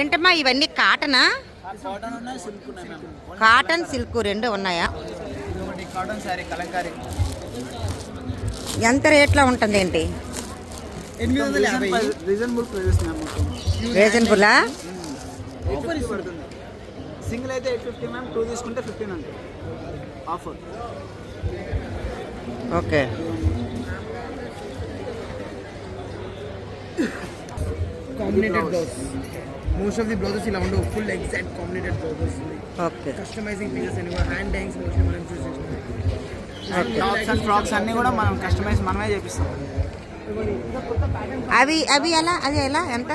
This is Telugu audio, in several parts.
ఏంటమ్మా ఇవన్నీ కాటనా? కాటన్ ఉన్నాయి సిల్క్ ఉన్నాయి మ్యామ్ కాటన్ సిల్క్ రెండు ఉన్నాయా? ఇది ఒకటి కాటన్ శారీ కలంకారీ ఎంత రేట్లో ఉంటుంది ఏంటి ఎనిమిది వందల యాభై రీజనబుల్ ప్రైజెస్ మ్యామ్ మొత్తం రీజనబులా ఆఫర్ పడుతుంది సింగిల్ అయితే ఎయిట్ ఫిఫ్టీ మ్యామ్ టూ తీసుకుంటే fifteen hundred. Offer. Okay. Combinated blouse most of the blouses ఇలా ఉండవు ఫుల్ ఎగ్జాక్ట్ కాంబినేటెడ్ బ్లౌజ్ వస్తుంది ఓకే కస్టమైజింగ్ పీసెస్ అని కూడా హ్యాండ్ మోషన్ మనం చూసి ఓకే టాప్స్ అండ్ ఫ్రాక్స్ అన్ని కూడా మనం కస్టమైజ్ మనమే చేపిస్తాం. అవి అవి ఎలా అది ఎలా ఎంత?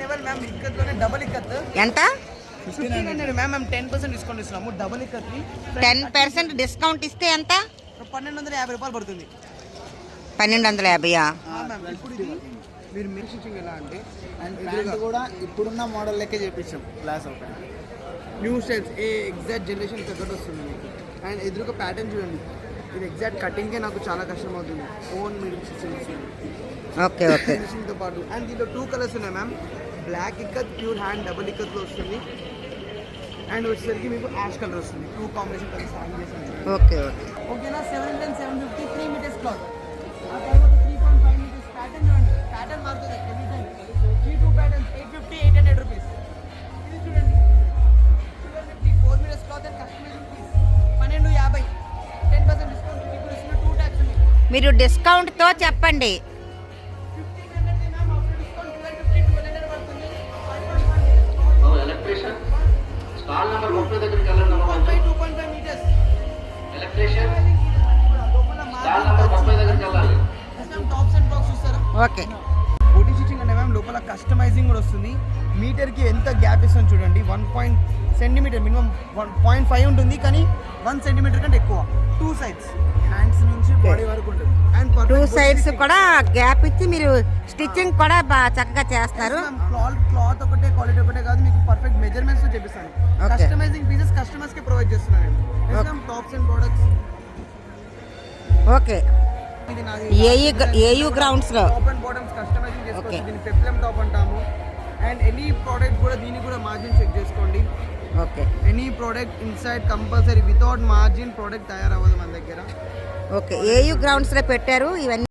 లెవెల్ మ్యామ్ ఇక్కత్లోనే డబల్ ఎంత టెన్ పర్సెంట్ డిస్కౌంట్ ఇస్తున్నాము. డబల్ ఇక్కత్ని టెన్ పర్సెంట్ డిస్కౌంట్ ఇస్తే ఎంత? పన్నెండు వందల యాభై రూపాయలు పడుతుంది. పన్నెండు వందల ఇది మీరు స్టిచ్చింగ్ ఎలా అంటే? అండ్ ప్యాంట్ కూడా ఇప్పుడున్న మోడల్ లెక్కే చేపించాం క్లాస్ ఒక న్యూ స్టైల్స్ ఏ ఎగ్జాక్ట్ జనరేషన్ తగ్గట్టు వస్తుంది మీకు. అండ్ ఎదురుగా ప్యాటర్న్ చూడండి. ఇది ఎగ్జాక్ట్ కటింగ్కే నాకు చాలా కష్టం అవుతుంది ఓన్ మీరు ఓకే ఓకే ఫినిషింగ్తో పాటు. అండ్ దీంట్లో టూ కలర్స్ ఉన్నాయి ma'am black ikat pure hand double ఇక్కత్లో వస్తుంది. అండ్ వచ్చేసరికి మీకు యాష్ కలర్ వస్తుంది. Two combination colours hand okay okay ఓకేనా seven hundred seven fifty three metres cloth మీరు డిస్కౌంట్తో చెప్పండి. ఓకే. కస్టమైజింగ్ కూడా వస్తుంది. మీటర్కి ఎంత గ్యాప్ ఇస్తాం చూడండి. One point centimetre minimum one point five ఉంటుంది కానీ వన్ సెంటీమీటర్ కంటే ఎక్కువ. టూ సైడ్స్ హ్యాండ్స్ నుంచి బాడీ వరకు ఉంటుంది. అండ్ టూ సైడ్స్ కూడా గ్యాప్ ఇచ్చి మీరు స్టిచ్చింగ్ కూడా బాగా చక్కగా చేస్తారు. క్లాత్ క్లాత్ ఒకటే క్వాలిటీ ఒకటే కాదు మీకు పర్ఫెక్ట్ మెజర్మెంట్స్ చేపిస్తాను. Okay. కస్టమైజింగ్ పీసెస్ కస్టమర్స్కి ప్రొవైడ్ చేస్తున్నాను. Tops and products okay AU AU గ్రౌండ్స్లో టాప్ అండ్ బాటమ్స్ Okay. దీన్ని పెప్లమ్ టాప్ అంటాము. అండ్ ఎనీ ప్రోడక్ట్ కూడా దీన్ని కూడా మార్జిన్ చెక్ చేసుకోండి. Okay any product inside compulsory without margin product తయారవ్వదు మన దగ్గర. ఓకే ఏయు గ్రౌండ్స్లో పెట్టారు ఇవన్నీ